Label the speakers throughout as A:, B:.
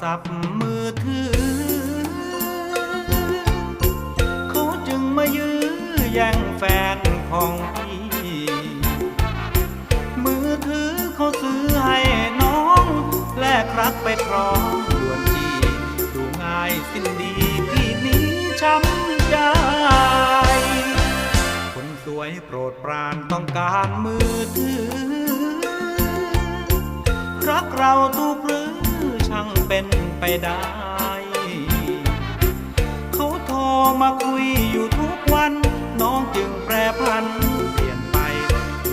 A: ศัพท์มือถือ เขาจึงมายื้อแย่งแฟนของพี่ มือถือเขาซื้อให้น้อง แลกรักไปพร้อมด่วนทีดูง่ายสิ้นดีพี่นี้ช้ำใจคนสวยโปรดปรานต้องการมือถือ รักเราทุ ไปได้ เขาโทรมาคุยอยู่ทุกวัน น้องจึงแปรพันเปลี่ยนไป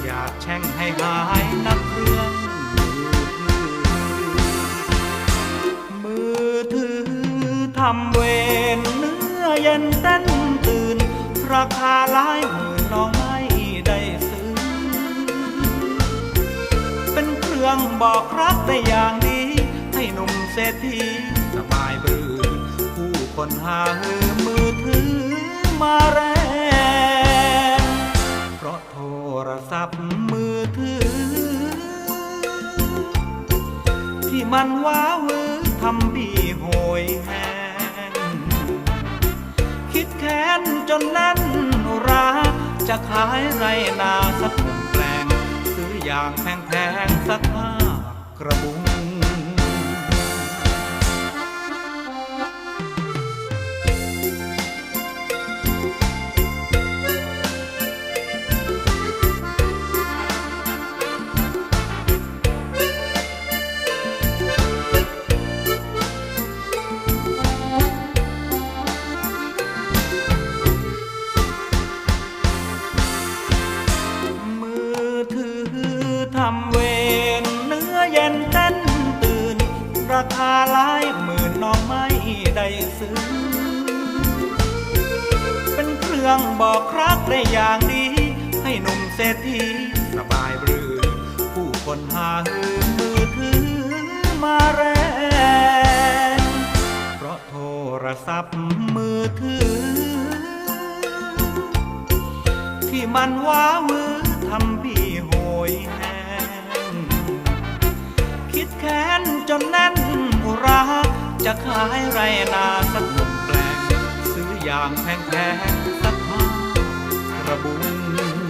A: อยากแช่งให้หายนักเรื่องมือถือมือถือทำเวรเนื้อเย็นเต้นตื่น ราคาหลายหมื่นน้องไม่ได้ซื้อ เป็นเครื่องบอกรักได้อย่างดี ให้หนุ่มเศรษฐีสบายบรือผู้คนหาเฮือมือถือมาแรงเพราะโทรศัพท์มือถือ ที่มันว้าหวือทำพี่โหยแหงคิดแค้นจนแน่นรักจะขายไรนาสักหนึ่งแปลง ซื้ออย่างแพงๆสักห้ากระบุง ราคาหลายหมื่นน้องไม่ได้ซื้อ เป็นเครื่องบอกรักได้อย่างดี ให้หนุ่มเศรษฐีสบายบรือ ผู้คนหาฮือมือถือมาแรงเพราะโทรศัพท์มือถือ ที่มันว้ามือทำพี่โหยแหงคิดแค้นจนแน่น จะขายไรนาสักหนึ่งแปลง ซื้ออย่างแพงๆสักห้ากระบุง